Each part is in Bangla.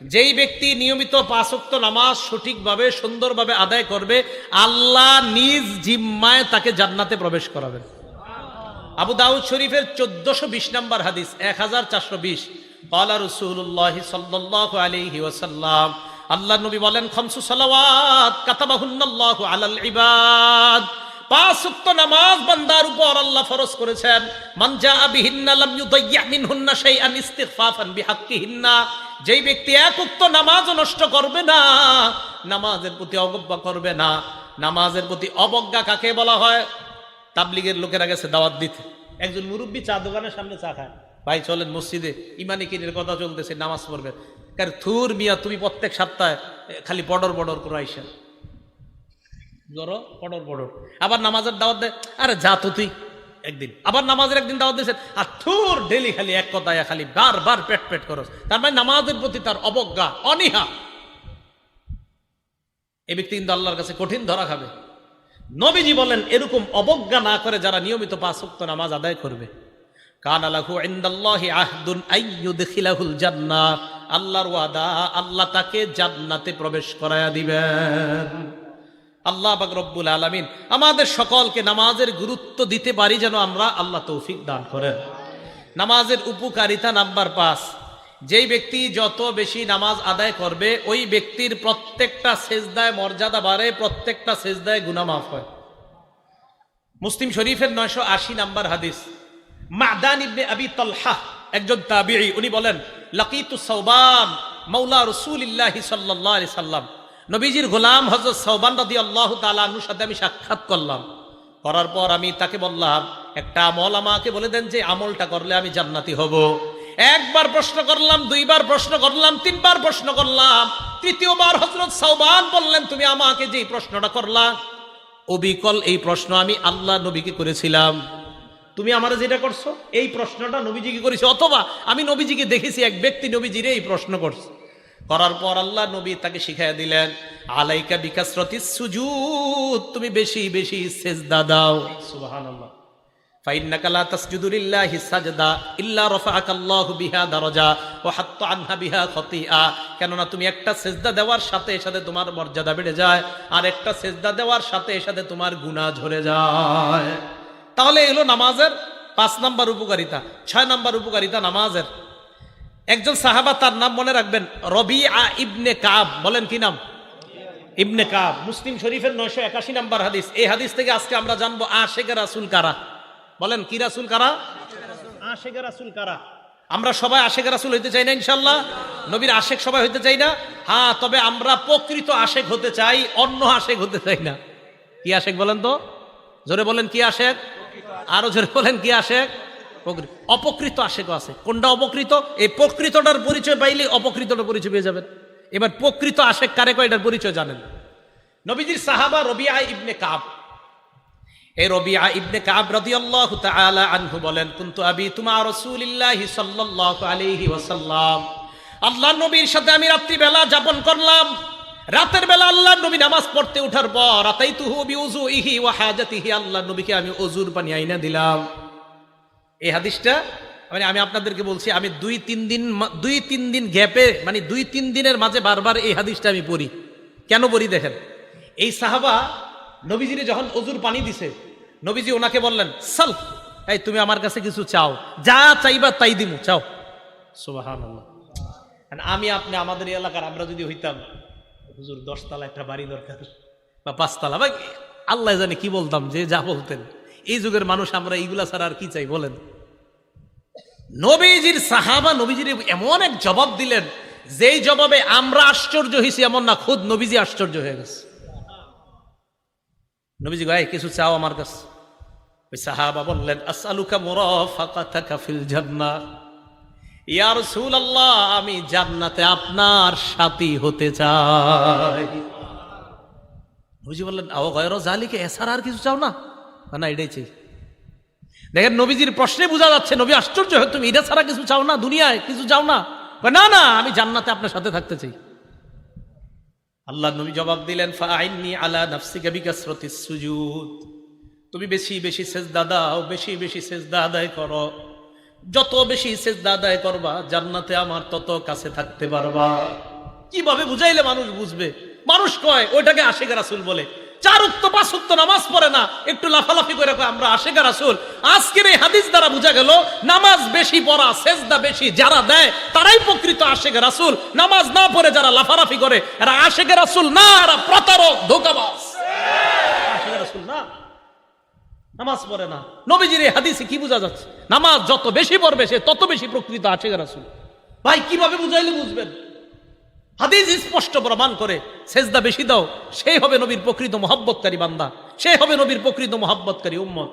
যেই ব্যক্তি নিয়মিত পাঁচক্ত নামাজ সঠিকভাবে, সুন্দরভাবে আদায় করবে, আল্লাহ নিজ জিম্মায় তাকে জান্নাতে প্রবেশ করাবেন। আবু দাউদ শরীফের চোদ্দশো বিশ নম্বর হাদিস, এক হাজার চারশো বিশ। পালা রসুল্লাহ সাল্লাহ আলহি ওসাল্লাম আল্লাহ নবী বলেন, খমসু সালাওয়াত কাতাবাহুন্নাল্লাহ আলাল ইবাদ। নামাজ ব্যক্তি এক নষ্ট করবে না, নামাজের প্রতি করবে না। নামাজের প্রতি অবজ্ঞা কাকে বলা হয়? তাবলিগের লোকেরা গেছে দাওয়াত দিতে। একজন মুরব্বী চা দোকানের সামনে চা খায়। ভাই, চলেন মসজিদে, ইমানি কিনের কথা চলতেছে, নামাজ পড়বে। কারণ থুর মিয়া, তুমি প্রত্যেক সপ্তাহে খালি বডর বডর করে আইসা। জড়ো পড়র পড়র আবার নামাজের দাওয়াত দেয়, আরে যা তো তুই। একদিন। আবার নামাজের একদিন দাওয়াত দিয়েছেন আর থুর ডেলি খালি এক কথায় খালি বার বার পেট পেট করস। তার মানে নামাজের প্রতি তার অবজ্ঞা, অনীহা। এই ব্যক্তি কিন্তু আল্লাহর কাছে কঠিন ধরা খাবে। নবীজি বলেন, এরকম অবজ্ঞা না করে যারা নিয়মিত পাঁচ ওয়াক্ত নামাজ আদায় করবে। কান আলাহু ইনদাল্লাহি আহদুন আইয়ুদখিলাহুল জান্নাহ। আল্লাহর ওয়াদা, আল্লাহ তাকে জান্নাতে প্রবেশ করায়া দিবেন। আল্লাহ রব্বুল আলামিন আমাদের সকলকে নামাজের গুরুত্ব দিতে পারি যেন আমরা আল্লাহ তৌফিক দান করেন। নামাজের উপকারিতা নাম্বার পাঁচ, যেই ব্যক্তি যত বেশি নামাজ আদায় করবে, ওই ব্যক্তির প্রত্যেকটা সেজদায় মর্যাদা বাড়ে, প্রত্যেকটা সেজদায় গুনাহ মাফ হয়। মুসলিম শরীফের নয়শো আশি নাম্বার হাদিস, মাদান ইবনে আবি তলহা, একজন তাবিঈ, উনি বলেন, লাকিতু সৌবান মৌলা রসুলিল্লাহি সাল্লাল্লাহু আলাইহি সাল্লাম। নবীজির গোলাম হযরত সৌবান রাদিয়াল্লাহু তাআলা আনহুর সাথে আমি সাক্ষাৎ করলাম। করার পর আমি তাকে বললাম, একটা আমল আমাকে বলে দেন যে আমলটা করলে আমি জান্নাতি হব। একবার প্রশ্ন করলাম, দুইবার প্রশ্ন করলাম, তিনবার প্রশ্ন করলাম। তৃতীয়বার হজরত সৌবান বললেন, তুমি আমাকে যে প্রশ্নটা করলা, অবিকল এই প্রশ্ন আমি আল্লাহ নবীকে করেছিলাম। তুমি আমার যেটা করছ, এই প্রশ্নটা নবীজিকে করেছি, অথবা আমি নবীজিকে দেখেছি, এক ব্যক্তি নবীজিরে এই প্রশ্ন করছে। করার পর আল্লাহ নবী তাকে শিখাইয়া দিলেন আলাইকা বিকাশরতি সুজুদ তুমি বেশি বেশি সেজদা দাও সুবহানাল্লাহ فإنك لا تسجد لله سجدا إلا رفعك الله بها درجة وحط عنها بها خطيئة কেননা তুমি একটা সেজদা দেওয়ার সাথে সাথে তোমার মর্যাদা বেড়ে যায় আর একটা সেজদা দেওয়ার সাথে সাথে তোমার গুনাহ ঝরে যায় তাহলে এলো নামাজের পাঁচ নাম্বার উপকারিতা ছয় নাম্বার উপকারিতা নামাজের একজন সাহাবা তার নাম মনে রাখবেন রবি আ ইবনে কাব। বলেন কি নাম? ইবনে কাব। মুসলিম শরীফের নয়শো একাশি নাম্বার হাদিস। এই হাদিস থেকে আজকে আমরা জানব আশেখা রাসুল কারা? বলেন কি রাসুল কারা? আশেখা রাসুল কারা? আমরা সবাই আশেখ রাসুল হইতে চাই না ইনশাল্লাহ নবীর আশেখ সবাই হইতে চাই না। হ্যাঁ তবে আমরা প্রকৃত আশেখ হতে চাই অন্য আশেখ হতে চাই না। কি আশেখ বলেন তো? জোরে বলেন কি আশেখ আরও জোরে বলেন কি আশেখ অপকৃত আশেকও আছে। কোনটা অপকৃত? এই প্রকৃতটার পরিচয় পাইলে অপকৃতটার পরিচয় পেয়ে যাবেন। এবার প্রকৃত আশেক কারে কয়টার পরিচয় জানেন? নবীজির সাহাবা রবিআ ইবনে কাব। এই ইবনে কাব আনহু বলেন আবি আল্লাহর নবীর সাথে আমি রাত্রিবেলা যাপন করলাম। রাতের বেলা আল্লাহ নবী নামাজ পড়তে ওঠার পর রাতাইতুহু বিউযুইহি ওয়া হাজাতিহি? আল্লাহ নবীকে আমি ওযুর পানি আইনা দিলাম। এই হাদিসটা মানে আমি আপনাদেরকে বলছি আমি দুই তিন দিন দুই তিন দিন গ্যাপে মানে দুই তিন দিনের মাঝে বারবার এই হাদিসটা আমি পড়ি। কেন পড়ি দেখেন? এই সাহাবা নবীজিরে যখন অজুর পানি দিছে নবীজি ওনাকে বললেন সাল এই তুমি আমার কাছে কিছু চাও যা চাইবা তাই দিমু চাও। সুবাহান আমি আপনি আমাদের এলাকার আমরা যদি হইতাম হুজুর দশতলা একটা বাড়ি দরকার বা পাঁচতলা বা আল্লাহ জানে কি বলতাম যে যা বলতেন। এই যুগের মানুষ আমরা এইগুলা ছাড়া আর কি চাই, বলেন। নবীজির সাহাবা, নবীজির এমন এক জবাব দিলেন, যেই জবাবে আমরা আশ্চর্য হয়েছি এমন না, খুদ নবীজি আশ্চর্য হয়ে গেছে। নবীজি গায়ে কিছু চাও আমার কাছে? ওই সাহাবা বললেন, আসআলুকা মুরাফাকাতাকা ফিল জান্নাহ ইয়া রাসূলুল্লাহ, আমি জান্নাতে আপনার সাথী হতে চাই। নবীজি বললেন, আও গয়র জালিকে এছাড়া আর কিছু চাও না? না, এটাই চাই দেখেন, নবীজির প্রশ্নে বোঝা যাচ্ছে, নবী আশ্চর্য হয়, তুমি এটা ছাড়া কিছু চাও না? দুনিয়ায় কিছু চাও না? না না, আমি জান্নাতে আপনার সাথে থাকতে চাই। আল্লাহ নবী জবাব দিলেন ফাইনি আলা নাফসিকা বিকাসরতি সুজুদ। তুমি বেশি বেশি সেজদা দাও, বেশি বেশি সেজদা আদায় করো। যত বেশি সেজদা আদায় করবা, জান্নাতে আমার তত কাছে থাকতে পারবা। কীভাবে বুঝাইলে মানুষ বুঝবে? মানুষ কয়, ওইটাকে আশেখ রাসুল বলে। চার উক্ত পাঁচ উক্ত নামাজ পড়ে না, একটু লাফালাফি করে আমরা আশেখ রাসুল। আজকের এই হাদিস দ্বারা বোঝা গেল, নামাজ বেশি পড়া, সেজদা বেশি যারা দেয়, তারাই প্রকৃত আশেখ রাসুল। নামাজ না পড়ে যারা লাফালাফি করে, এরা আশেখ রাসুল না, এরা প্রতারক, ধোকাবাজ। আশেখ রাসুল না। নামাজ পড়ে না। নবীজির এই হাদিসে কি বোঝা যাচ্ছে? নামাজ যত বেশি পড়বে, সে তত বেশি প্রকৃত আশেখ রাসুল। ভাই, কীভাবে বুঝাইলে বুঝবেন? হাদিস স্পষ্ট প্রমাণ করে, সেজদা বেশি দাও, সেই হবে নবীর প্রকৃত মহাব্বতকারী বান্দা, সেই হবে নবীর প্রকৃত মহাব্বতকারী উম্মত।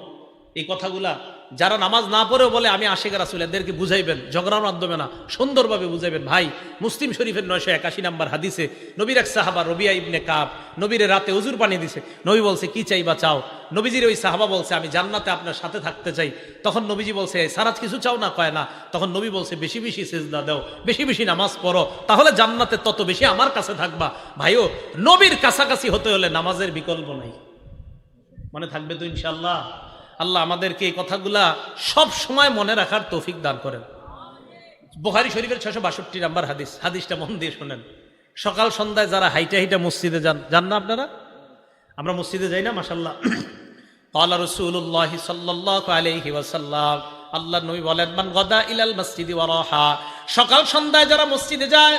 এই কথাগুলা যারা নামাজ না পড়েও বলে, আমি আশেখ রাসুল এদেরকে বুঝাইবেন ঝগড়ার মাধ্যমে না, সুন্দরভাবে বুঝাইবেন। ভাই, মুসলিম শরীফের নয়শো একাশি নাম্বার হাদিসে নবীর এক সাহাবা রবিয়া ইবনে কাব নবীর রাতে উজুর পানি দিছে। নবী বলছে, কি চাইবা, চাও? নবীজির ওই সাহাবা বলছে, আমি জান্নাতে আপনার সাথে থাকতে চাই। তখন নবীজি বলছে সারাজ কিছু চাও না? কয়, না। তখন নবী বলছে, বেশি বেশি সেজদা দাও, বেশি বেশি নামাজ পড়ো, তাহলে জান্নাতে তত বেশি আমার কাছে থাকবা। ভাইও, নবীর কাছাকাছি হতে হলে নামাজের বিকল্প নাই। মনে থাকবে তো ইনশাল্লাহ আল্লাহ আমাদেরকে এই কথাগুলা সব সময় মনে রাখার তৌফিক দান করেন। বোহারি শরীফের ছশো বাষট্টি নাম্বার হাদিস। হাদিসটা মন দিয়ে শোনেন। সকাল সন্ধ্যায় যারা হাইটা হাইটা মসজিদে যান যান না আপনারা? আমরা মসজিদে যাই না মাসাল্লাহ আল্লাহ রসুল্লাহ সাল্লাহ আলহি ওয়াসাল্লাম আল্লাহ নবী বলেন, মান গদা ইলাল মসজিদ ওয়ারাহা। সকাল সন্ধ্যায় যারা মসজিদে যায়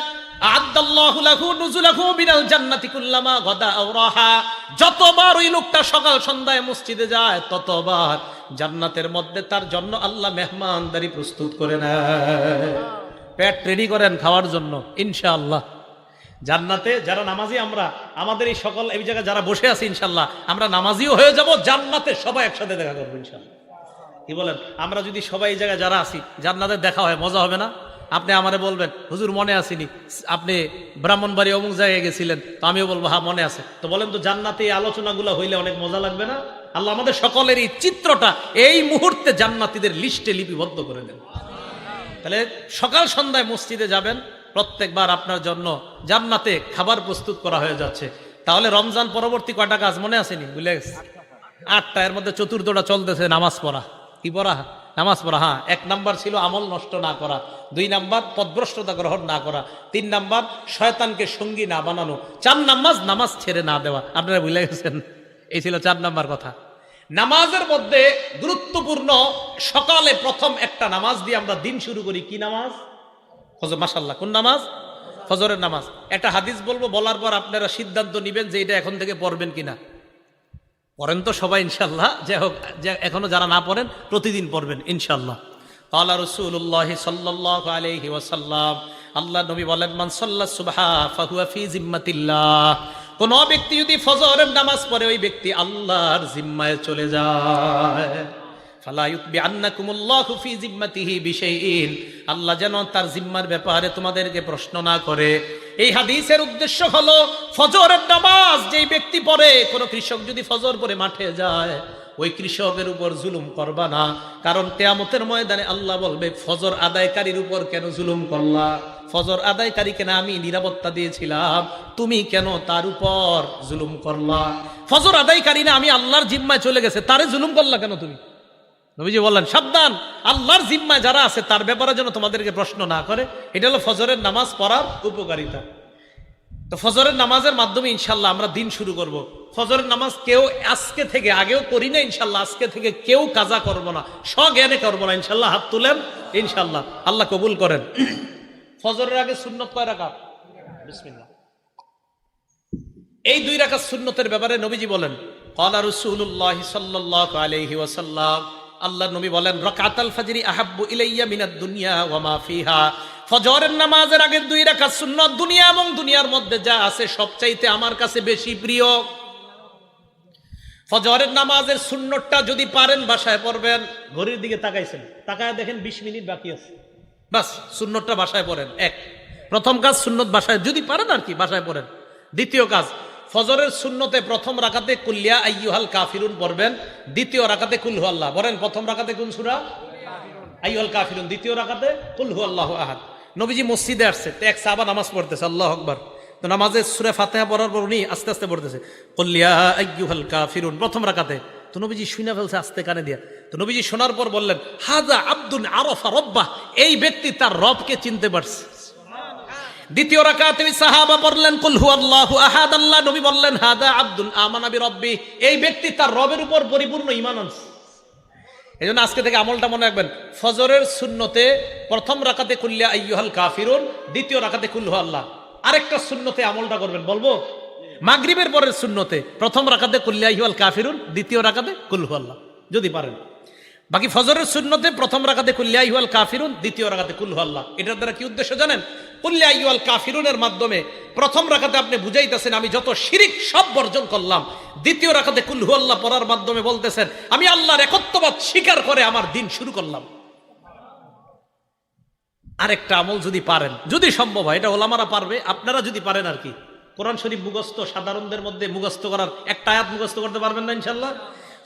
যতবার ওই লোকটা সকাল সন্ধ্যায় মসজিদে যায়, ততবার জান্নাতের মধ্যে তার জন্য আল্লাহ মেহমানদারি প্রস্তুত করে নেয়। পেট রেডি করেন খাওয়ার জন্য, ইনশাআল্লাহ। জান্নাতে যারা নামাজি, আমরা, আমাদের এই সকল, এই জায়গায় যারা বসে আছি ইনশাল্লাহ আমরা নামাজিও হয়ে যাব, জান্নাতে সবাই একসাথে দেখা করব ইনশাল্লাহ কি বলেন? আমরা যদি সবাই এই জায়গায় যারা আছি, জান্নাতে দেখা হয়, মজা হবে না? আপনি আমারে বলবেন, হুজুর, মনে আসেনি। আপনি ব্রাহ্মণবাড়ি অমুক জায়গায় গেছিলেন। তো আমিও বলব হ্যাঁ মনে আছে। তো বলেন তো, জান্নাতে এই আলোচনাগুলো হইলে অনেক মজা লাগবে না? আল্লাহ আমাদের সকলের এই চিত্রটা এই মুহূর্তে জান্নাতীদের লিস্টে লিপিবদ্ধ করে দেন। তাহলে সকাল সন্ধ্যায় মসজিদে যাবেন, প্রত্যেকবার আপনার জন্য জান্নাতে খাবার প্রস্তুত করা হয়ে যাচ্ছে। তাহলে রমজান পরবর্তী কয়টা কাজ? মনে আসেনি? বুঝলে? আটটা, এর মধ্যে চতুর্থটা চলতেছে, নামাজ পড়া। কি পড়া? নামাজ পড়া হ্যাঁ এক নাম্বার ছিল আমল নষ্ট না করা, দুই নাম্বার পদভ্রষ্টতা গ্রহণ না করা, তিন নাম্বার শয়তানকে সঙ্গী না বানানো, চার নামাজ নামাজ ছেড়ে না দেওয়া, আপনারা ভুলে গেছেন? এই ছিল চার নাম্বার কথা। নামাজের মধ্যে গুরুত্বপূর্ণ সকালে প্রথম একটা নামাজ দিয়ে আমরা দিন শুরু করি, কি নামাজ? ফজর মাসাল্লাহ কোন নামাজ? ফজরের নামাজ। একটা হাদিস বলব, বলার পর আপনারা সিদ্ধান্ত নিবেন যে এটা এখন থেকে পড়বেন কিনা। পড়েন তো সবাই ইনশাল্লাহ যে হোক এখনও এখনও যারা না পড়েন, প্রতিদিন পড়বেন ইনশাল্লাহ আল্লাহ রসুল্লাহ সাল্লাহ আলহি আল্লাহ নবী বলেন মানসল্লা সুবাহা ফাহুয়া ফি জিম্মাতিল্লাহ। কোন ব্যক্তি যদি ফজরের নামাজ পড়ে, ওই ব্যক্তি আল্লাহর জিম্মায় চলে যায়। ফালায়ুত বি আন্নাকুমুল্লাহু ফি জিম্মাতিহি বিশাইইন। আল্লাহ যেন তার জিম্মার ব্যাপারে তোমাদেরকে প্রশ্ন না করে। এই হাদিসের উদ্দেশ্য হলো, ফজরের নামাজ যেই ব্যক্তি পড়ে, কোন কৃষক যদি ফজর পরে মাঠে যায়, ওই কৃষকের উপর জুলুম করবা না। কারণ তেয়ামতের ময়দানে আল্লাহ বলবে, ফজর আদায়কারীর উপর কেন জুলুম করলা? ফজর আদায়কারীকে না আমি নিরাপত্তা দিয়েছিলাম? তুমি কেন তার উপর জুলুম করলা? ফজর আদায়কারী না, আমি আল্লাহর জিম্মায় চলে গেছে, তারে জুলুম করলা কেন তুমি? নবীজি বললেন, সাবধান, আল্লাহর জিম্মায় যারা আছে তার ব্যাপারে যেন তোমাদেরকে প্রশ্ন না করে। এটা হলো ফজরের নামাজ পড়ার উপকারিতা। তো ফজরের নামাজের মাধ্যমে ইনশাল্লাহ আমরা দিন শুরু করব। ফজরের নামাজ কেউ আজকে থেকে আগেও করি না ইনশাল্লাহ আজকে থেকে কেউ কাজা করব না, স্বজ্ঞানে করব না, ইনশাল্লাহ হাত তুলেন, ইনশাল্লাহ আল্লাহ কবুল করেন। ফজরের আগে সুন্নত কয় রাখা বিসমিল্লাহ। এই দুই রাখা সুন্নতের ব্যাপারে নবীজি বলেন কলা রসুল্লাহ সাল্লাহ আলহি ওয়াসাল্লাম আল্লাহ নবী বলেন, রকাতাল ফাজরি আহাব্বু ইলাইয়া মিনাদ দুনিয়া ওয়া মা ফিহা। ফজরের নামাজের আগে দুই রাকাত সুন্নত দুনিয়া এবং দুনিয়ার মধ্যে যা আছে সবচাইতে আমার কাছে বেশি প্রিয়। ফজরের নামাজের সুন্নতটা যদি পারেন, বাসায় পড়বেন, ঘড়ির দিকে তাকাইছেন, তাকায় দেখেন বিশ মিনিট বাকি আছে। বাস, সুন্নতটা বাসায় পড়েন, এক। প্রথম কাজ সুন্নত বাসায়, যদি পারেন আর কি, বাসায় পড়েন। দ্বিতীয় কাজ ফজরের শূন্যতে প্রথম রাখাতে কুল্লিয়া আইয়ুহাল কাফিরুন পড়বেন, দ্বিতীয় রাখাতে কুলহু আল্লাহ। বলেন, প্রথম রাখাতে কোন সুরা? আইয়ুহাল কাফিরুন। দ্বিতীয় রাখাতে কুলহু আল্লাহ আহাদ। নবীজি মসজিদে আসছে, তো এক সাহাবা নামাজ পড়তেছে, আল্লাহ আকবার। তো নামাজে সুরে ফাতেহা পড়ার পর উনি আস্তে আস্তে পড়তেছে কুল্লিয়া আইয়ুহাল কাফিরুন। প্রথম রাখাতে তো নবীজি শুনে ফেলছে আস্তে কানে দিয়া। তো নবীজি শোনার পর বললেন হাজা আব্দুল আরফা রব্বাহ। এই ব্যক্তি তার রবকে চিনতে পারছে। দ্বিতীয় রাকাতে সাহাবা বললেন, কুল হু আল্লাহু আহাদ, আল্লাহ নবী বললেন, হাদা আব্দুল আমানা বিরব্বি। এই ব্যক্তি তার রবের উপর পরিপূর্ণ ইমান আনছে। এই জন্য আজকে থেকে আমলটা মনে রাখবেন, ফজরের শূন্যতে প্রথম রাকাতে কুল্লিয়া আইয়ুহাল কাফিরুন, দ্বিতীয় রাকাতে কুল্লু আল্লাহ আরেকটা শূন্যতে আমলটা করবেন, বলব? মাগরিবের পরের শূন্যতে প্রথম রাকাতে কুল্লিয়া আইয়ুহাল কাফিরুন, দ্বিতীয় রাকাতে কুল্লু আল্লাহ যদি পারেন। বাকি ফজরের শূন্যতে প্রথম রাকাতে কুল্লিয়া আইয়ুহাল কাফিরুন, দ্বিতীয় রাকাতে কুল্লু আল্লাহ এটার দ্বারা কি উদ্দেশ্য জানেন? আইয়ুহাল কাফিরুনের মাধ্যমে প্রথম রাকাতে আপনি বুঝাইতেছেন, আমি যত শিরিক সব বর্জন করলাম। দ্বিতীয় রাকাতে কুল্লু আল্লাহ পড়ার মাধ্যমে বলতেছেন, আমি আল্লাহর একত্ববাদ স্বীকার করে আমার দিন শুরু করলাম। আরেকটা আমল যদি পারেন, যদি সম্ভব হয়, এটা ওলামারা পারবে, আপনারা যদি পারেন আর কি। কোরআন শরীফ মুখস্থ সাধারণদের মধ্যে মুখস্থ করার একটা আয়াত মুখস্থ করতে পারবেন না ইনশাল্লাহ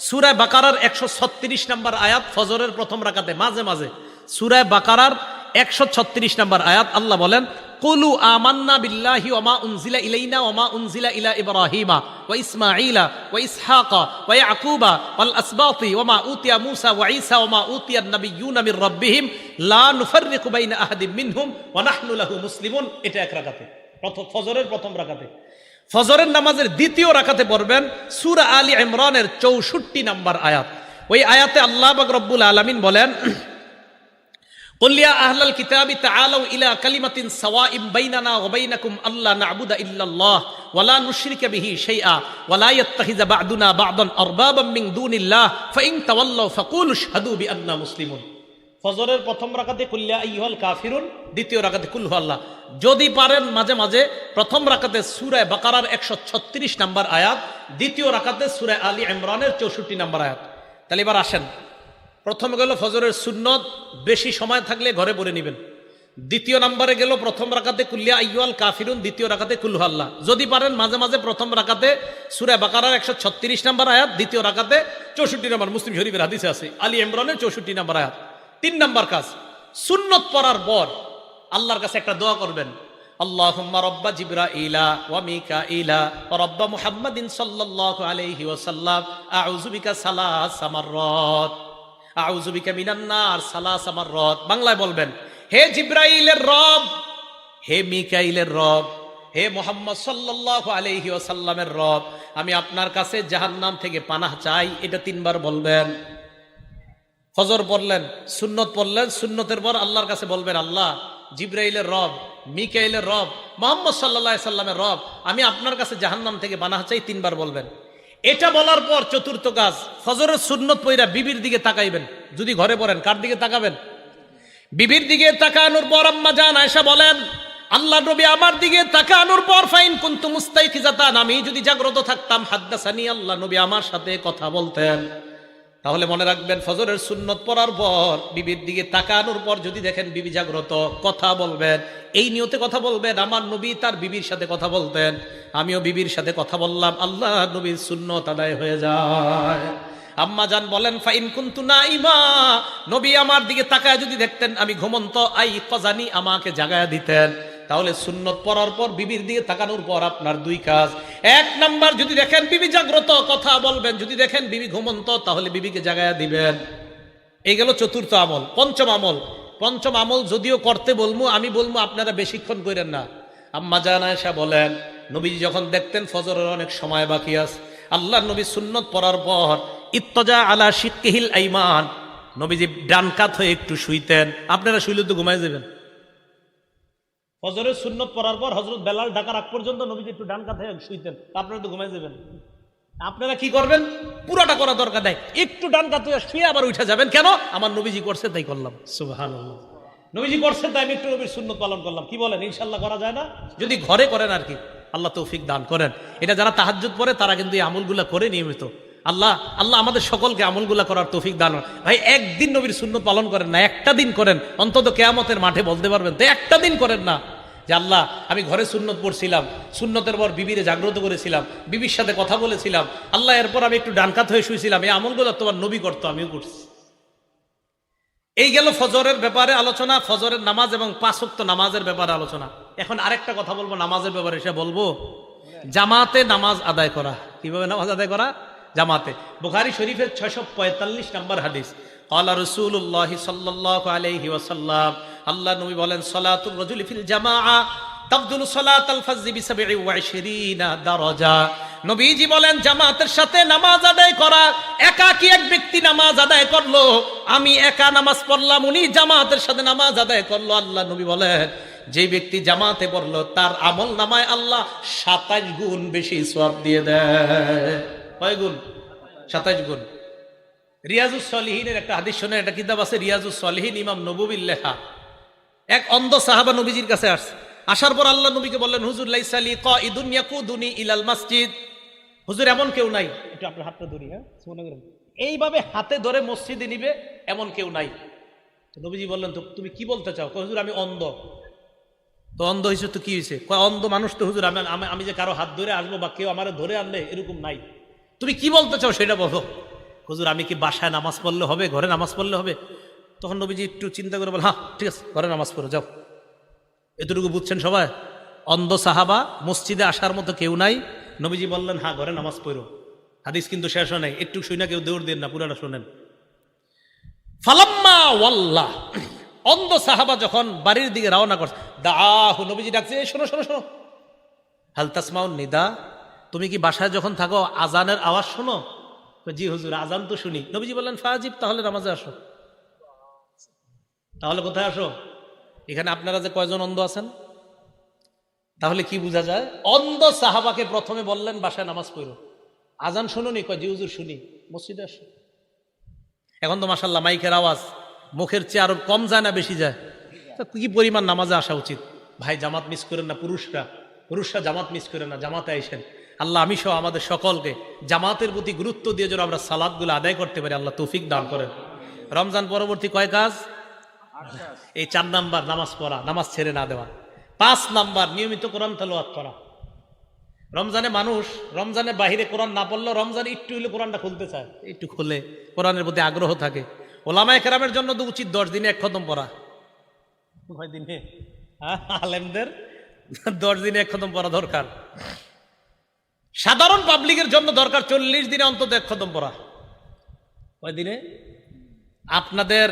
সুরায় বাকারার একশো ছত্রিশ নম্বর আয়াত ফজরের প্রথম রাখাতে, মাঝে মাঝে। সুরায় বাকারার একশো ছত্রিশ নম্বর আয়াত আল্লাহ বলেন, কুলু আমান্না বিল্লাহি ওমা উনজিলা ইলাইনা ওমা উনজিলা ইলা ইব্রাহিমা ওয়া ইসমাঈলা ওয়া ইসহাকা ওয়া ইয়াকুবা ওয়াল আসবাতি ওমা উতিয়া মূসা ওয়া ঈসা ওমা উতিয়া নাবিয়্যুনা মির রাব্বিহিম, লা নুফাররিকু বাইনা আহাদিম মিনহুম ওয়া নাহনু লাহু মুসলিমুন। এটা এক রাকাতে, প্রথম ফজরের প্রথম রাকাতে। ফজরের নামাজের দ্বিতীয় রাকাতে পড়বেন সূরা আলী ইমরানের 64 নম্বর আয়াত। ওই আয়াতে আল্লাহ পাক রব্বুল আলামিন বলেন কল্লিয়া আহলাল কিতাবি তাআলাউ ইলা কালিমাতিন সাওয়াইম বাইনানা ওয়া বাইনাকুম আল্লা না'বুদা ইল্লাল্লাহ ওয়া লা নুশরিকা বিহি শাইআ ওয়া লা ইয়াত্তাখিযা বা'দুনা বা'দান আরবাবাম মিন দুনিল্লাহ ফাইন তাওয়াল্লাউ ফাকুলু শাহাদু বিআন্না মুসলিমুন ফজরের প্রথম রাকাতে কুল্লিয়া কাফিরুন দ্বিতীয় রাকাতে কুল আল্লাহ যদি পারেন মাঝে মাঝে প্রথম রাকাতে সূরা বাকারার ছত্রিশ নম্বর আয়াত, দ্বিতীয় রাকাতে সুরায় আলী ইমরানের চৌষট্টি নম্বর আয়াত। তাহলে এবার আসেন। প্রথম গেল ফজরের সুন্নত, বেশি সময় থাকলে ঘরে পড়ে নেবেন। দ্বিতীয় নাম্বারে গেল প্রথম রাখাতে কুল্লিয়া আইয়াল কাফিরুন, দ্বিতীয় রাখাতে কুল্লুহাল্লা যদি পারেন মাঝে মাঝে প্রথম রাখাতে সুরে বাকারার একশো ছত্রিশ নাম্বার আয়াত, দ্বিতীয় রাখাতে চৌষট্টি নাম্বার মুসলিম শরীফের হাদিসে আছে, আলী ইমরানের চৌষট্টি নাম্বার আয়াত। তিন নাম্বার কাজ, সুন্নত পড়ার পর আল্লাহর কাছে একটা দোয়া করবেন। আল্লাহ রব্বা জিবরাইলা ওয়া ওয়া রব্বা মুহাম্মাদিন সাল্লাল্লাহু আলাইহি ওয়াসাল্লাম, আউযু বিকা সালাস মাররাত বিকা মিনান নার, সালাস আমার বাংলায় বলবেন, হে জিব্রাইলের রব, হে মিকাইলের রব, হে মোহাম্মদ সাল্লাল্লাহু আলাইহি ওয়াসাল্লামের রব, আমি আপনার কাছে জাহান্নাম থেকে পানাহ চাই, এটা তিনবার বলবেন। ফজর পড়লেন, সুন্নত পড়লেন, সুন্নতের পর আল্লাহর কাছে বলবেন, আল্লাহ, জিব্রাইলের রব, মিকাইলের রব, মোহাম্মদ সাল্লাহ সাল্লামের রব, আমি আপনার কাছে জাহান্নাম থেকে বানাহ চাই, তিনবার বলবেন। এটা বলার পর চতুর্থ কাজ ফজরের সুন্নত পইরা বিবির দিকে তাকাইবেন। যদি ঘরে পড়েন, কার দিকে তাকাবেন? বিবির দিকে তাকানোর পর আম্মা জান আয়সা বলেন, আল্লাহ নবী আমার দিকে তাকানোর পর ফাইন কুন্তু মুস্তাইকিজাতান, আমি যদি জাগ্রত থাকতাম, হাদ্দাসানি আল্লাহ নবী আমার সাথে কথা বলতেন। তাহলে মনে রাখবেন, ফজরের সুন্নত পড়ার পর, বিবির দিকে তাকানোর পর যদি দেখেন বিবি জাগ্রত, কথা বলবেন। এই নিয়তে কথা বলবেন, আমার নবী তার বিবির সাথে কথা বলতেন। আমিও বিবির সাথে কথা বললাম, আল্লাহ নবীর সুন্নত আদায় হয়ে যায়। আম্মা জান বলেন, ফাইন কুন্তু না ইমা নবী আমার দিকে তাকায় যদি দেখতেন, আমি ঘুমন্ত, আই কজানি আমাকে জাগায় দিতেন। তাহলে সুন্নত পড়ার পর বিবির দিকে তাকানোর পর আপনার দুই কাজ। এক নাম্বার, যদি দেখেন বিবি জাগ্রত, কথা বলবেন। যদি দেখেন বিবি ঘুমন্ত, তাহলে বিবিকে জাগায়া দিবেন। এই গেল চতুর্থ আমল, পঞ্চম আমল। পঞ্চম আমল, যদিও করতে বলব আমি বলব আপনারা বেশিক্ষণ করেন না। আম্মা জান আয়েশা বলেন, নবীজি যখন দেখতেন, ফজরের অনেক সময় বাকি আছে। আল্লাহ নবী সুন্নত পড়ার পর, ইত্তজা আলা শিক্ষিহিল আইমান, নবীজি ডান কাত হয়ে একটু শুইতেন। আপনারা শুইলে তো ঘুমাই যাবেন। ফজরের সুন্নত পড়ার পর হজরত বেলাল ডাকার আগ পর্যন্ত নবীজি একটু ডান কাত হয়ে শুইতেন আপনারা তো ঘুমাই যাবেন। আপনারা কি করবেন? পুরাটা করা দরকার নাই। একটু ডান কাত শুয়ে আবার উঠে যাবেন। কেন? আমার নবীজি করছে তাই করলাম। সুবহান নবীজি করছে তাই আমি একটু নবীর সুন্নত পালন করলাম। কি বলেন? ইনশাল্লাহ করা যায় না? যদি ঘরে করেন আর কি আল্লাহ তৌফিক দান করেন। এটা যারা তাহাজ্জুদ পড়ে তারা কিন্তু এই আমলগুলা করে নিয়মিত। আল্লাহ আল্লাহ আমাদের সকলকে আমলগুলা করার তৌফিক দান ভাই একদিন নবীর সুন্নত পালন করেন না একটা দিন করেন। অন্তত কেয়ামতের মাঠে বলতে পারবেন তো একটা দিন করেন না। যে আল্লাহ, আমি ঘরে সুন্নত পড়ছিলাম, সুন্নতের পর বিবিরে জাগ্রত করেছিলাম, বিবির সাথে কথা বলেছিলাম, আল্লাহ, এরপর আমি একটু ডানকাত হয়ে শুয়েছিলাম এই আমলগুলো তোমার নবী করতো, আমিও করছি। এই গেল ফজরের ব্যাপারে আলোচনা, ফজরের নামাজ এবং পাঁচক্ত নামাজের ব্যাপারে আলোচনা। এখন আরেকটা কথা বলব, নামাজের ব্যাপারে সে বলব, জামাতে নামাজ আদায় করা। কীভাবে নামাজ আদায় করা? জামাতে। বুখারি শরীফের ছয়শো পঁয়তাল্লিশ নম্বর হাদিস। আল্লাহ রসুল্লাহ সাল্লাহ আলহি ওয়াসাল্লাম আল্লাহ নবী বলেন সলাতুর রজুল ফিল জামা তাবদুল সালাত আল ফাজরি বিসাবঈ ওয়া ইশরিনা দারাজা। নবীজি বলেন, জামাতের সাথে নামাজ আদায় করা একাকী এক ব্যক্তি নামাজ আদায় করল? আমি একা নামাজ পড়লাম, উনি জামাতের সাথে নামাজ আদায় করল। আল্লাহ নবী বলেন যে ব্যক্তি জামাতে পড়ল, তার আমল নামায় আল্লাহ সাতাশ গুণ বেশি সওয়াব দিয়ে দেয়। কয় গুণ? সাতাশ গুণ। রিয়াজুস সলিহিনের একটা হাদিস শোনেন, একটা কিতাব আছে, রিয়াজুস সলিহিন ইমাম নবুবির লেখা। এক অন্ধ সাহাবা নবীজির কাছে আসছে। আসার পর আল্লাহ নবীকে বললেন, হুজুর লাইসালি ক ইদুন ইয়াকুদুনি ইলাল মসজিদ। হুজুর, এমন কেউ নাই। একটু আপনার হাতটা ধরি হ্যাঁ? মনে করেন এইভাবে হাতে ধরে মসজিদে নিবে এমন কেউ নাই। নবীজি বললেন, তো তুমি কি বলতে চাও? হুজুর, আমি অন্ধ। তো অন্ধ হয়েছে তো কি হয়েছে অন্ধ মানুষ তো হুজুর, আমি- আমি যে কারও হাত ধরে আসব বা কেউ আমার ধরে আনলে এরকম নাই। তুমি কি বলতে চাও সেটা বলো। হুজুর, আমি কি বাসায় নামাজ পড়লে হবে, ঘরে নামাজ পড়লে হবে? তখন নবীজি একটু চিন্তা করে বল হ্যাঁ ঠিক আছে, ঘরে নামাজ পড়ো, যাও। এতটুকু বুঝছেন সবাই? অন্ধ সাহাবা মসজিদে আসার মতো কেউ নাই। নবীজি বললেন হ্যাঁ ঘরে নামাজ পড়ো। হাদিস কিন্তু শেষ হয় নাই। একটু শুই না কেউ দৌড় দেন না, পুরাটা শোনেন। ফালাম্মা ওয়াল্লাহ। অন্ধ সাহাবা যখন বাড়ির দিকে রওনা করছে দাহু নবীজি ডাকছে, "এই শোনো শোনো শোনো। হালতাসমাউন নিদা? তুমি কি বাসায় যখন থাকো, আজানের আওয়াজ শোনো? জি, হুজুর আজান তো শুনি। নবীজি বললেন, ফাজিব, তাহলে নামাজে আসো। তাহলে কোথায় আসো? এখানে আপনারা যে কয়জন অন্ধ আছেন? তাহলে কি বোঝা যায়? অন্ধ সাহাবাকে প্রথমে বললেন, বাসায় নামাজ পড়ো। আজান শুনুনি, কয়, জি, হুজুর, শুনি। মসজিদে আসো। এখন তো মাসাল্লাহ মাইকের আওয়াজ, মুখের চেয়ে আরও কম যায় না, বেশি যায়। তা কি পরিমাণ নামাজে আসা উচিত? ভাই, জামাত মিস করেন না পুরুষরা? পুরুষরা জামাত মিস করেন না, জামাতে আইসেন। আল্লাহ, আমি সহ আমাদের সকলকে জামাতের প্রতি গুরুত্ব দিয়ে যেন আমরা সালাদগুলো আদায় করতে পারি, আল্লাহ তৌফিক দান করেন। রমজান পরবর্তী কয় কাজ? এই চার নাম্বার নামাজ পড়া, নামাজ ছেড়ে না দেওয়া। পাঁচ নাম্বার, নিয়মিত কোরআন তেলাওয়াত করা। রমজানে মানুষ রমজানের বাহিরে কোরআন না পড়লেও রমজানে একটু হইলে কোরআনটা খুলতে চায়। একটু খুলে কোরআনের প্রতি আগ্রহ থাকে। ওলামায় কেরামের জন্য তো উচিত দশ দিনে এক খতম পড়া। কয় দিনে? আলেমদের দশ দিনে এক খতম পড়া দরকার। সাধারণ পাবলিকের জন্য দরকার চল্লিশ দিনে অন্তত এক খতম পড়া। কয় দিনে? আপনাদের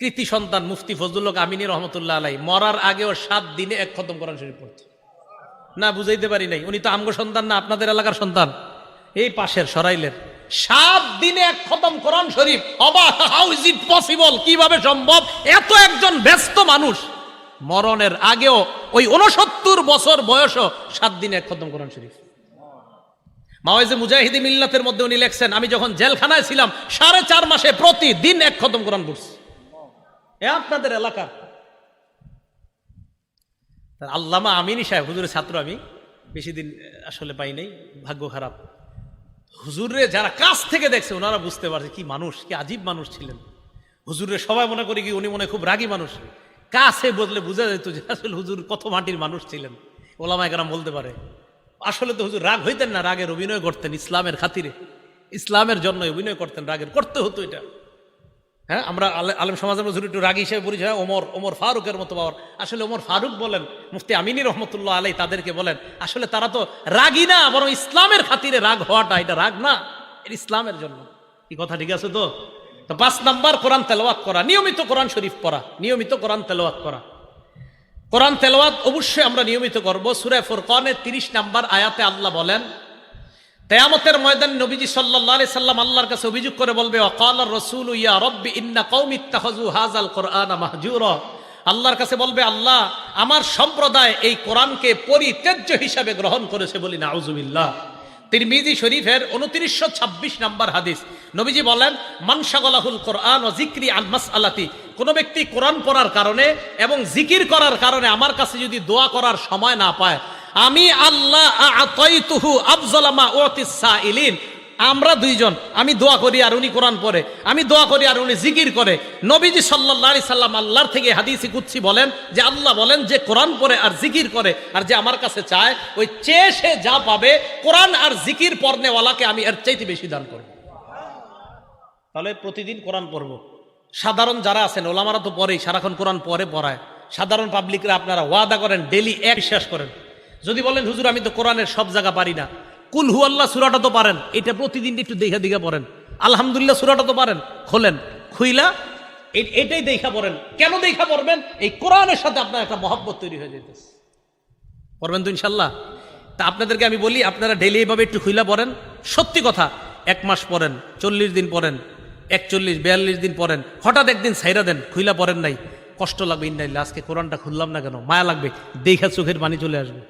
কৃতি সন্তান মুফতি ফজলুল আমিনী রহমতুল্লাহ আলাই মরার আগেও সাত দিনে এক খতম কোরআন শরীফ পড়ত। না, বুঝাইতে পারি নাই। উনি তো আমগো সন্তান না, আপনাদের এলাকার সন্তান। এই পাশের সরাইলের সাত দিনে এক খতম কোরআন শরীফ। অবাক হাউ ইজ ইট পসিবল কীভাবে সম্ভব? এত একজন ব্যস্ত মানুষ মরণের আগেও ওই উনসত্তর বছর বয়সও সাত দিনে এক খতম কোরআন শরীফ। মাওয়াজে মুজাহিদি মিল্লাতের মধ্যে উনি লেখছেন, আমি যখন জেলখানায় ছিলাম, সাড়ে চার মাসে প্রতিদিন এক খতম কোরআন পড়ছি। এ আপনাদের এলাকা। তার আল্লামা আমিনী সাহেব, হুজুরের ছাত্র আমি, বেশি দিন আসলে পাই নাই, ভাগ্য খারাপ। হুজুরে যারা কাছ থেকে দেখছে, ওনারা বুঝতে পারছে কি মানুষ, কি আজীব মানুষ ছিলেন। হুজুরের সবাই মনে করি কি উনি মনে খুব রাগী মানুষ। কাছে বদলে বোঝা যেত যে আসলে হুজুর কত মাটির মানুষ ছিলেন। ওলামায় কেরাম বলতে পারে আসলে তো হুজুর রাগ হইতেন না রাগের অভিনয় করতেন ইসলামের খাতিরে। ইসলামের জন্য অভিনয় করতেন রাগের করতে হতো এটা। হ্যাঁ আমরা আলে- আলেম সমাজের মধ্যে একটু রাগী হিসেবে পরিচয় হয়, ওমর ওমর ফারুকের মতো বাবার। আসলে ওমর ফারুক বলেন মুফতি আমিনী রহমতুল্লাহ আলাই তাদেরকে বলেন আসলে তারা তো রাগী না বরং ইসলামের খাতিরে রাগ হওয়াটা এটা রাগ না এটা ইসলামের জন্য। কি কথা ঠিক আছে তো? তো পাঁচ নাম্বার কোরআন তেলাওয়াত করা নিয়মিত কোরআন শরীফ পড়া নিয়মিত কোরআন তেলাওয়াত করা। কোরআন তেলাওয়াত অবশ্যই আমরা নিয়মিত করব। সুরে ফুরকানের তিরিশ নাম্বার আয়াতে আল্লাহ বলেন তেয়ামতের ময়দান নবীজি সাল্লাহ আলি সাল্লাম আল্লাহর কাছে অভিযোগ করে বলবে, অকাল রসুল ইয়া রব্বি ইন্না কৌমি ইত্তাখাযু হাযাল কোরআন মাহজুরা। আল্লাহর কাছে বলবে, আল্লাহ আমার সম্প্রদায় এই কোরআনকে পরিত্যাজ্য হিসাবে গ্রহণ করেছে বলি নাউজুবিল্লাহ। তিরমিজি শরীফের উনত্রিশশো ছাব্বিশ নাম্বার হাদিস নবীজি বলেন মানসাগলাহুল কোরআন ও জিক্রি আন মাসআলাতি। কোন ব্যক্তি কোরআন পড়ার কারণে এবং জিকির করার কারণে আমার কাছে যদি দোয়া করার সময় না পায়, আমি আল্লাহ আতাইতুহু আফজালামা ওয়াতিস সাইলিন আমরা দুইজন, আমি দোয়া করি আর উনি কোরআন পড়ে, আমি দোয়া করি আর উনি জিকির করে। নবীজি সাল্লাহ সাল্লাম আল্লাহর থেকে হাদিসি কুচ্ছি বলেন যে, আল্লাহ বলেন যে কোরআন পড়ে আর জিকির করে আর যে আমার কাছে চায়, ওই চেয়ে সে যা পাবে, কোরআন আর জিকির পড়নেওয়ালাকে আমি এর চাইতে বেশি দান করব। তাহলে প্রতিদিন কোরআন পড়ব। সাধারণ যারা আছেন, ওলামারা তো পড়েই, সারাক্ষণ কোরআন পরে পড়ায়। সাধারণ পাবলিকরা আপনারা ওয়াদা করেন ডেলি এক বিশ্বাস করেন। যদি বলেন, হুজুর, আমি তো কোরআনের সব জায়গা পারি না। কুল হু আল্লাহ, সুরাটা তো পারেন। এটা প্রতিদিন একটু দেখা দিঘা পড়েন। আলহামদুলিল্লাহ, সুরাটা তো পারেন। খোলেন। খুইলা এটাই দেখা পড়েন। কেন দেখা পড়বেন? এই কোরআনের সাথে আপনার একটা মহব্বত তৈরি হয়ে যেতেছে পড়বেন তো ইনশাল্লাহ তা আপনাদেরকে আমি বলি, আপনারা ডেলি এইভাবে একটু খুইলা পড়েন। সত্যি কথা, এক মাস পড়েন, চল্লিশ দিন পড়েন। একচল্লিশ, বিয়াল্লিশ দিন পড়েন। হঠাৎ একদিন সাইরা দেন, খুইলা পড়েন নাই। কষ্ট লাগবে ইন্দাইল্লা আজকে কোরআনটা খুললাম না কেন? মায়া লাগবে, দেখা চোখের পানি চলে আসবে।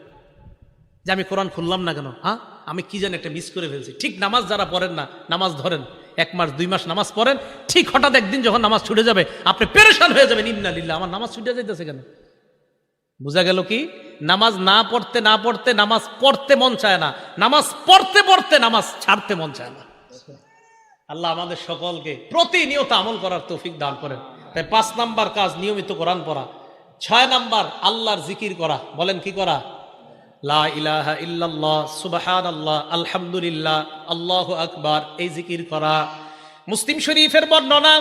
যে আমি কোরআন খুললাম না কেন? হ্যাঁ? আমি কি জানি একটা মিস করে ফেলছি। ঠিক নামাজ যারা পড়েন না, নামাজ ধরেন। এক মাস, দুই মাস নামাজ পড়েন। ঠিক হঠাৎ একদিন যখন নামাজ ছুটে যাবে, আপনি পেরেশান হয়ে যাবেন, ইন্না লিল্লাহ। আমার নামাজ ছুটে যাইতেছে কেন? বোঝা গেল কি? নামাজ না পড়তে না পড়তে, নামাজ পড়তে মন চায় না। নামাজ পড়তে পড়তে নামাজ ছাড়তে মন চায় না। আল্লাহ আমাদের সকলকে প্রতিনিয়ত আমল করার তৌফিক দান করেন। তাই পাঁচ নাম্বার কাজ নিয়মিত কোরআন পড়া, ছয় নাম্বার আল্লাহর জিকির করা, বলেন কি করা? লা ইলাহা ইল্লাল্লাহ আল্লাহ আলহামদুলিল্লাহ, আল্লাহ আকবার, এই জিকির করা। মুসলিম শরীফের বর্ণনা,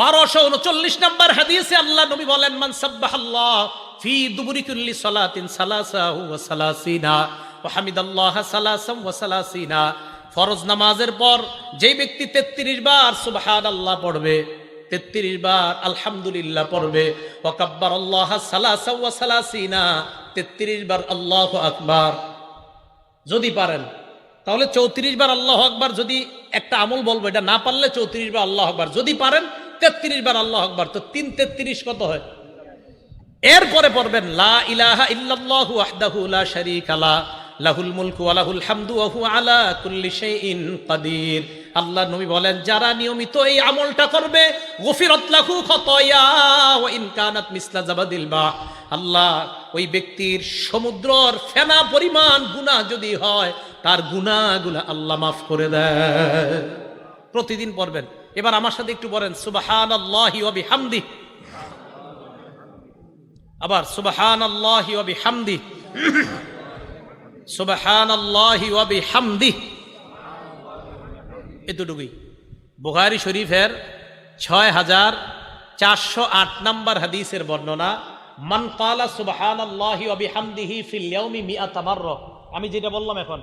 বারোশো উনচল্লিশ নম্বর হাদিসে আল্লাহ নবী বলেন, মান সাব্বাহাল্লাহ ফি দুবুরি কুল্লি সালাতিন সালাসাহু ওয়া সালাসিনা ওয়া হামিদাল্লাহ সালাসাম ওয়া সালাসিনা ফরজ নামাজের পর যেই ব্যক্তি 33 বার সুবহানাল্লাহ পড়বে, তেত্রিশ বার আলহামদুলিল্লাহ পড়বে ওকাব্বার আল্লাহ সালাসিনা, তেত্রিশ বার আল্লাহ আকবার। যদি পারেন, তাহলে চৌত্রিশ বার আল্লাহ আকবার যদি একটা আমল বলব, এটা না পারলে চৌত্রিশ বার আল্লাহ আকবার। যদি পারেন, তেত্রিশ বার আল্লাহ আকবার। তো তিন তেত্রিশ কত হয়? এরপরে পড়বেন, লা ইলাহা ইল্লাল্লাহু ওয়াহদাহু লা শারীকা লা। লাহুল মুলকু ওয়া লাহুল হামদু ওয়া হুয়া আলা কুল্লি শাইইন কাদির। আল্লাহ নবী বলেন, যারা নিয়মিত এই আমলটা করবে, গফিরাত লাহু খাতায়া ওয়া ইন মিসলা জাবাদিল বা। আল্লাহ ওই ব্যক্তির সমুদ্রর ফেনা পরিমাণ গুনাহ যদি হয়, তার গুনাহগুলো আল্লাহ মাফ করে দেয়। প্রতিদিন পড়বেন। এবার আমার সাথে একটু বলেন সুবহানাল্লাহি ওয়া বিহামদিহি আবার সুবহান আল্লাহি ওয়াবি হামদি হামদি এতটুকুই। বুখারি শরীফের ছয় হাজার চারশো আট নম্বর হাদিসের বর্ণনা, মান কালা সুবহান হামদিহি আমি যেটা বললাম এখন,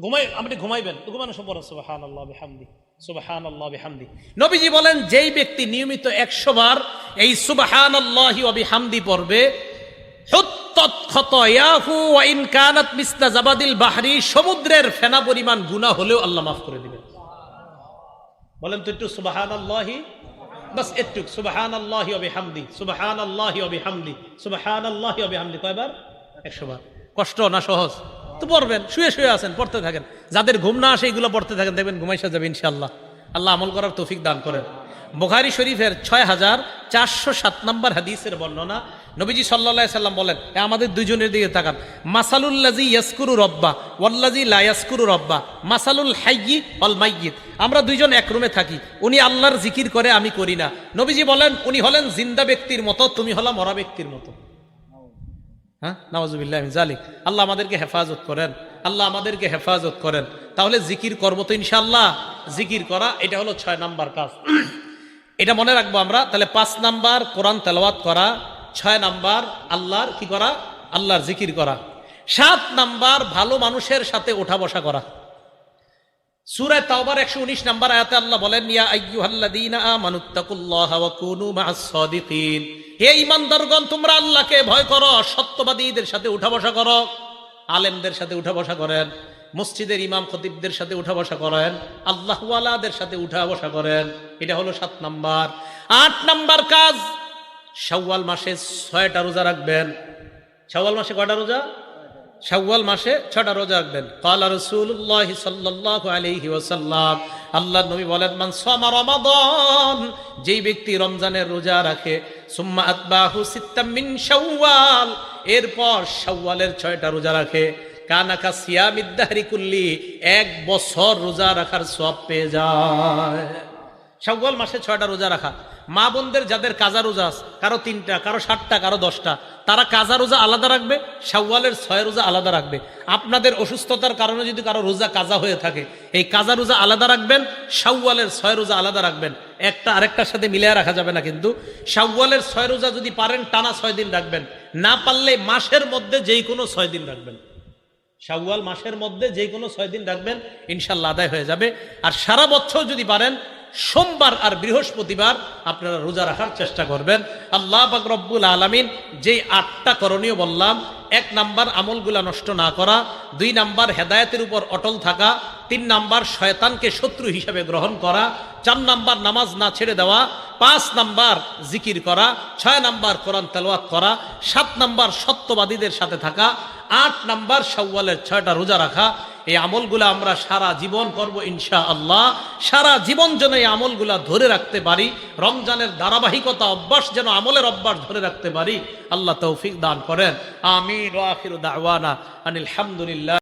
ঘুমাই, আপনি ঘুমাইবেন তো ঘুমানো পড়া সুবহান আল্লাহ বিহামদি সুবহান আল্লাহ বিহামদি। নবীজি বলেন, যেই ব্যক্তি নিয়মিত একশো বার এই সুবহান আল্লাহি ওয়া বিহামদি পড়বে সমুদ্রের ফেনা পরিমাণ গুনাহ হলেও আল্লাহ মাফ করে দিবেন। বলেন তো একটু সুবহান আল্লাহি বাস একটু সুবহান আল্লাহি ওয়া বিহামদি সুবহান আল্লাহি ওয়া বিহামদি সুবহান আল্লাহি ওয়া বিহামদি। কয়বার? কষ্ট না সহজ? তো পড়বেন, শুয়ে শুয়ে আছেন, পড়তে থাকেন। যাদের ঘুম না আসে এগুলো পড়তে থাকেন, দেখবেন ঘুমাইসা যাবে ইনশাআল্লাহ। আল্লাহ আমল করার তৌফিক দান করেন। বুখারি শরীফের ছয় হাজার চারশো সাত নম্বর হাদিসের বর্ণনা নবীজি সাল্লা সাল্লাম বলেন আমাদের দুইজনের দিকে তাকান। মাসালুল্লাজি ইয়াসকুরু রব্বা ওয়াল্লাজি লা ইয়াসকুরু রব্বা, মাসালুল হাইয়ি অল মাইয়িত আমরা দুইজন এক রুমে থাকি, উনি আল্লাহর জিকির করে, আমি করি না। নবীজি বলেন, উনি হলেন জিন্দা ব্যক্তির মতো, তুমি হলা মরা ব্যক্তির মতো। হ্যাঁ? নওয়াজুবিল্লাহ জালিক আল্লাহ আমাদেরকে হেফাজত করেন। আল্লাহ আমাদেরকে হেফাজত করেন। তাহলে জিকির করব তো ইনশাল্লাহ জিকির করা, এটা হলো ছয় নাম্বার কাজ। এটা মনে রাখব আমরা, তাহলে পাঁচ নাম্বার কোরআন তেলাওয়াত করা ছয় নাম্বার, আল্লাহর কি করা? আল্লাহর জিকির করা। সাত নাম্বার, ভালো মানুষের সাথে ওঠা বসা করা। সূরা তাওবার 119 নাম্বার আয়াতে আল্লাহ বলেন, ইয়া আইয়ুহাল্লাযীনা আমানুত্তাকুল্লাহা ওয়া হে ঈমানদারগণ, তোমরা আল্লাহকে ভয় করো, সত্যবাদীদের সাথে উঠা বসা করো। আলেমদের সাথে উঠা বসা করেন। মসজিদের ইমাম খতিবদের সাথে উঠা বসা করেন। আল্লাহওয়ালাদের সাথে উঠা বসা করেন। এটা হলো সাত নাম্বার। আট নাম্বার কাজ শাওয়াল মাসে ছয়টা রোজা রাখবেন। শাওয়াল মাসে কয়টা রোজা? শাওয়াল মাসে ছটা রোজা রাখবেন। কালা রাসূলুল্লাহ সাল্লাল্লাহু আলাইহি ওয়াসাল্লাম আল্লাহ নবী বলেন, মান সামা রমাদান যেই ব্যক্তি রমজানের রোজা রাখে, সুম্মা আতবাহু সিত্তাম মিন শাওয়াল এরপর শাওয়ালের ছয়টা রোজা রাখে। কানাকা সিয়ামিদ্দাহরি কুল্লি এক বছর রোজা রাখার সব পেয়ে যায়। শাওয়াল মাসে ছয়টা রোজা রাখা। মা বোনদের যাদের কাজা রোজা আছে, কারও তিনটা, কারও সাতটা, কারও দশটা, তারা কাজা রোজা আলাদা রাখবে, শাওয়ালের ছয় রোজা আলাদা রাখবে। আপনাদের অসুস্থতার কারণে যদি কারও রোজা কাজা হয়ে থাকে, এই কাজা রোজা আলাদা রাখবেন, শাওয়ালের ছয় রোজা আলাদা রাখবেন। একটা আরেকটার সাথে মিলিয়ে রাখা যাবে না কিন্তু। শাওয়ালের ছয় রোজা যদি পারেন, টানা ছয় দিন রাখবেন। না পারলে মাসের মধ্যে যেই কোনো ছয় দিন রাখবেন। শাওয়াল মাসের মধ্যে যে কোনো ছয় দিন রাখবেন, ইনশাল্লাহ আদায় হয়ে যাবে। আর সারা বছর যদি পারেন সোমবার আর বৃহস্পতিবার আপনারা রোজা রাখার চেষ্টা করবেন। আল্লাহ বাক রব্বুল আলমিন যেই আটটা করণীয় বললাম, এক নাম্বার আমলগুলা নষ্ট না করা, দুই নাম্বার হেদায়েতের উপর অটল থাকা, তিন নাম্বার শয়তানকে শত্রু হিসেবে গ্রহণ করা, চার নাম্বার নামাজ না ছেড়ে দেওয়া, পাঁচ নাম্বার জিকির করা, ছয় নাম্বার কোরআন তেলাওয়াত করা, সাত নাম্বার সত্যবাদীদের সাথে থাকা, আট নাম্বার শাওয়ালের ছয়টা রোজা রাখা এই আমলগুলো আমরা সারা জীবন করব ইনশা আল্লাহ সারা জীবন যেন এই আমলগুলা ধরে রাখতে পারি, রমজানের ধারাবাহিকতা অভ্যাস যেন আমলের অভ্যাস ধরে রাখতে পারি, আল্লাহ তৌফিক দান করেন। আমি আনিল